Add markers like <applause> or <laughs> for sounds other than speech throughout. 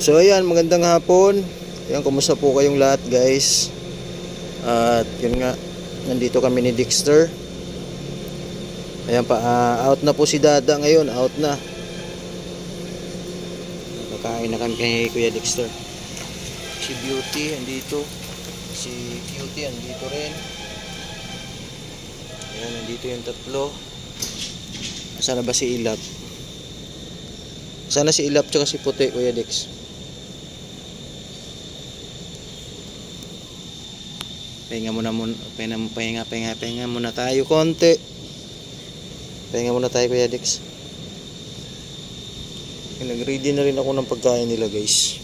So ayan, magandang hapon. Ayan, kumusta po kayong lahat guys? At yun nga, nandito kami ni Dexter. Ayan pa, ah, out na po si Dada ngayon, out na. Kakain na kami kay Kuya Dexter. Si Beauty, andito. Si Cutie, andito rin. Ayan, nandito yung tatlo. Sana ba si Ilap? Sana si Ilap tsaka si Puti, Kuya Dex. Pahinga muna muna, pahinga, pahinga, pahinga, pahinga muna tayo konti. Pahinga muna tayo, Kuya Dex. Nag-ready na rin ako ng pagkain nila, guys.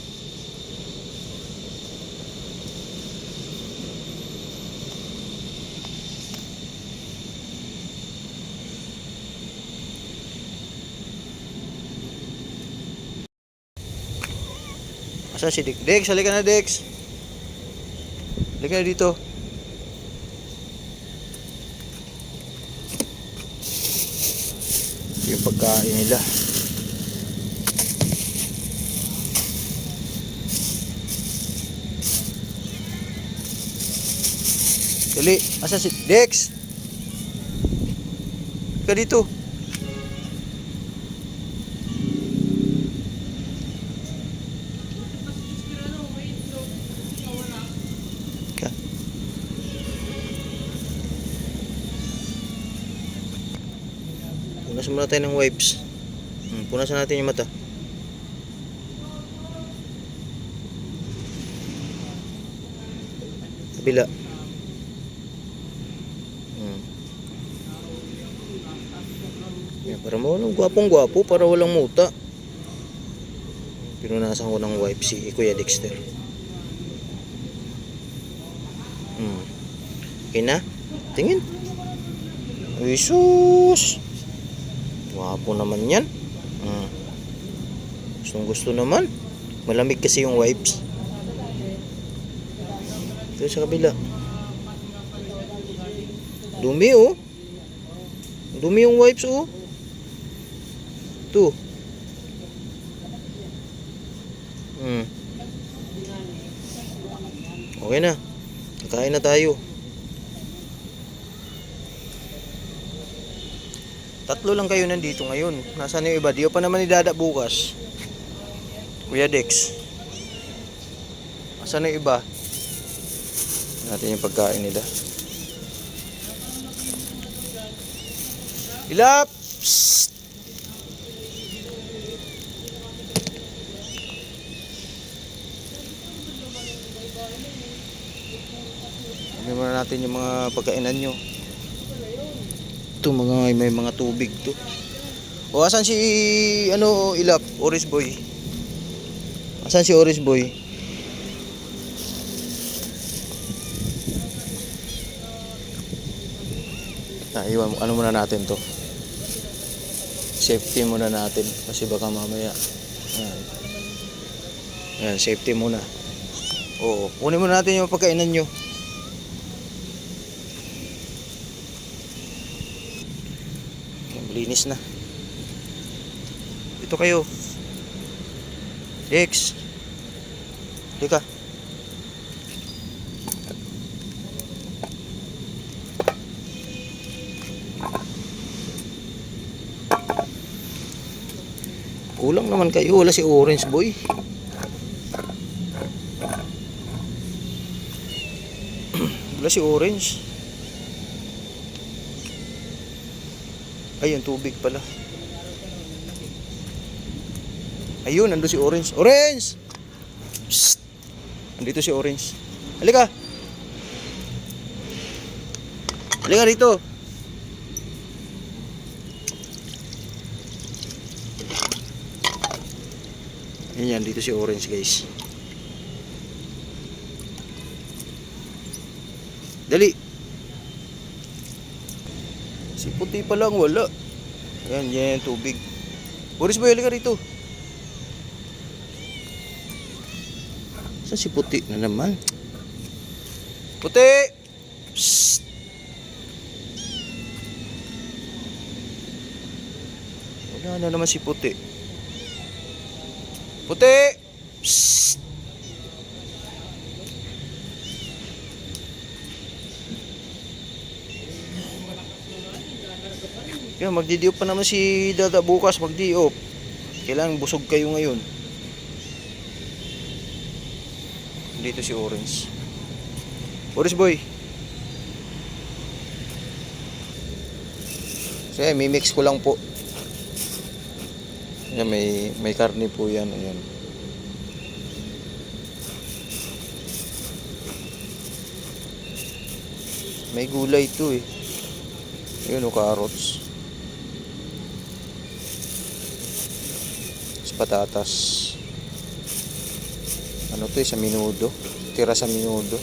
Asan si Dex? Dex, halika na Dex. Halika na dito. Yung pagkain nila. Dali, asan si Dex? Halika dito. Muna ng wipes. Hmm, punasan natin yung mata. Kabila. Hmm. Yan, para mawalang gwapong gwapo, para walang muta. Pinunasan ko ng wipe si Kuya Dexter. Hmm. Okay na? Tingin. Uy, sus. Wapo naman yan. Hmm. Gustong gusto naman. Malamig kasi yung wipes. Ito sa kabila. Dumi oh. Dumi yung wipes oh. Ito. Hmm. Okay na. Kakain na tayo. Tatlo lang kayo nandito ngayon. Nasaan yung iba? Di pa naman ni Dada bukas. Kuya Dex. Nasaan yung iba? Natin yung pagkain nila. Ilap! Psst! Muna natin yung mga pagkainan nyo. Ito mga may mga tubig to. O asan si ano Ilap, Oris Boy? Asan si Oris Boy? Naiwan mo ano muna natin to. Safety muna natin kasi baka mamaya. Ayan. Ayan, safety muna. Oo, kunin muna natin yung pagkainan nyo. Linis na. Dito kayo. Dex. Halika. Kulang naman kayo. Wala si Orange Boy. <clears throat> Wala si Orange. Ayun, tubig pala. Ayun, nandun si Orange. Orange! Psst! Nandito si Orange. Halika! Halika dito! Yan yan, dito si Orange guys. Dali! Si puti pa lang, wala. Yan, yan, tubig. Orange boy, halika rito. Saan si puti na naman? Puti! Psst! Wala na naman si puti. Puti! Psst. Yan, magdi-diop pa naman si Dada bukas, magdi-diop. Kailangan busog kayo ngayon. Dito si Orange. Orange boy. So yan, mimix ko lang po. Yan, may, may karne po yan. Ayan. May gulay ito eh. Yun o, carrots. Patatas. Ano to eh, sa minudo. Tira sa minudo.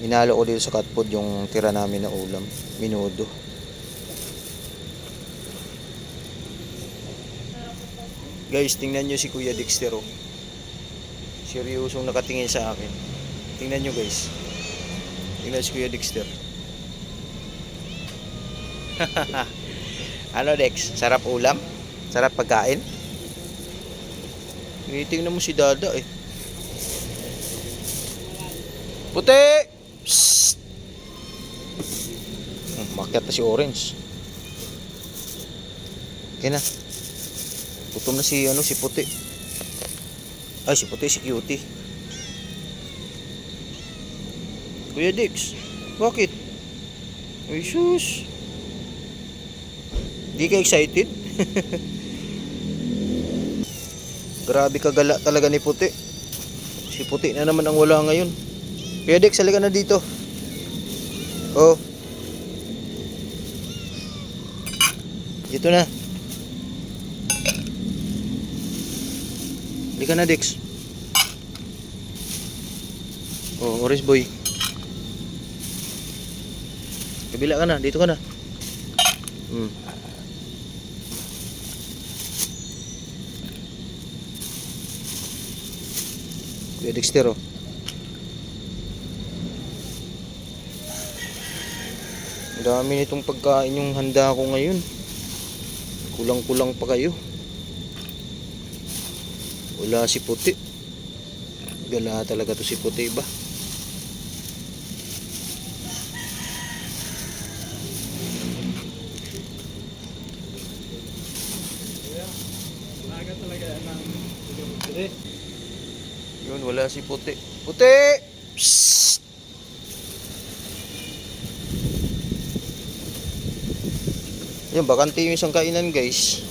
Inalo ko dito sa cat food yung tira namin na ulam. Minudo. Guys, tingnan nyo si Kuya Dexter oh. Seryosong nakatingin sa akin. Tingnan nyo guys. Tingnan si Kuya Dexter. <laughs> ano Dex? Sarap ulam? Sarap pagkain? Tinitingnan mo si Dada eh. Puti! Hmm, Makyat na si Orange. Okay na. Gutom na si ano si Puti. Ay si Puti si Cutie. Kuya Dix, bakit? Ay sus. Di ka excited? <laughs> Grabe kagala talaga ni Puti. Si Puti na naman ang wala ngayon. Kuya Dix, halika na dito. Oh. Dito na. Halika na, Dex. Oh, orange boy. Kabila ka na, dito ka na. Hmm. Kuya Dexter, oh. Ang dami nitong pagkain yung handa ko ngayon. Kulang-kulang pa kayo. Wala si puti. Gala talaga to si puti ba? Aga talaga ng Yun, wala si puti. Puti! Psst! Yun, bakante yung isang kainan guys.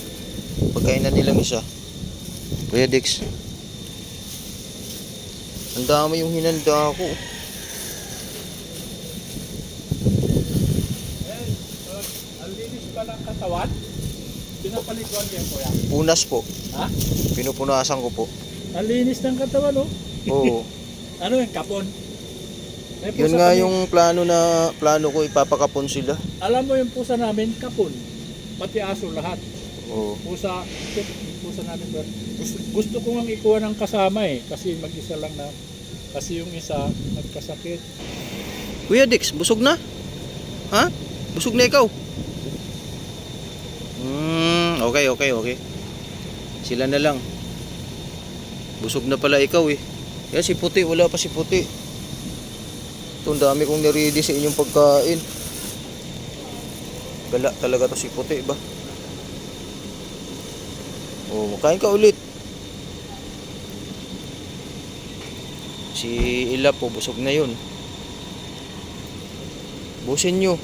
Pagkainan nilang isa. Kuya Dix. Ang dami yung hinanda ko. Pa ng katawan. Pinapaliguan niya po yan. Punas po. Ha? Pinupunasan ko po. Ang linis ng katawan, oh. Oo. <laughs> Ano yung kapon? May Yun nga kami- yung plano na plano ko ipapakapon sila. Alam mo yung pusa namin, kapon. Pati aso lahat. Oo. Pusa, pusa namin. bro. Gusto, gusto ko nga ikuha ng kasama eh. Kasi mag-isa lang na. Kasi yung isa, nagkasakit. Kuya Dix, busog na? Ha? Busog na ikaw? Hmm, okay, okay, okay. Sila na lang. Busog na pala ikaw eh. Yan si Puti, wala pa si Puti. Ito, dami kong niredy sa inyong pagkain. Gala talaga to si Puti ba? Oh, kain ka ulit. Si Ila po, busog na yun. Busin nyo.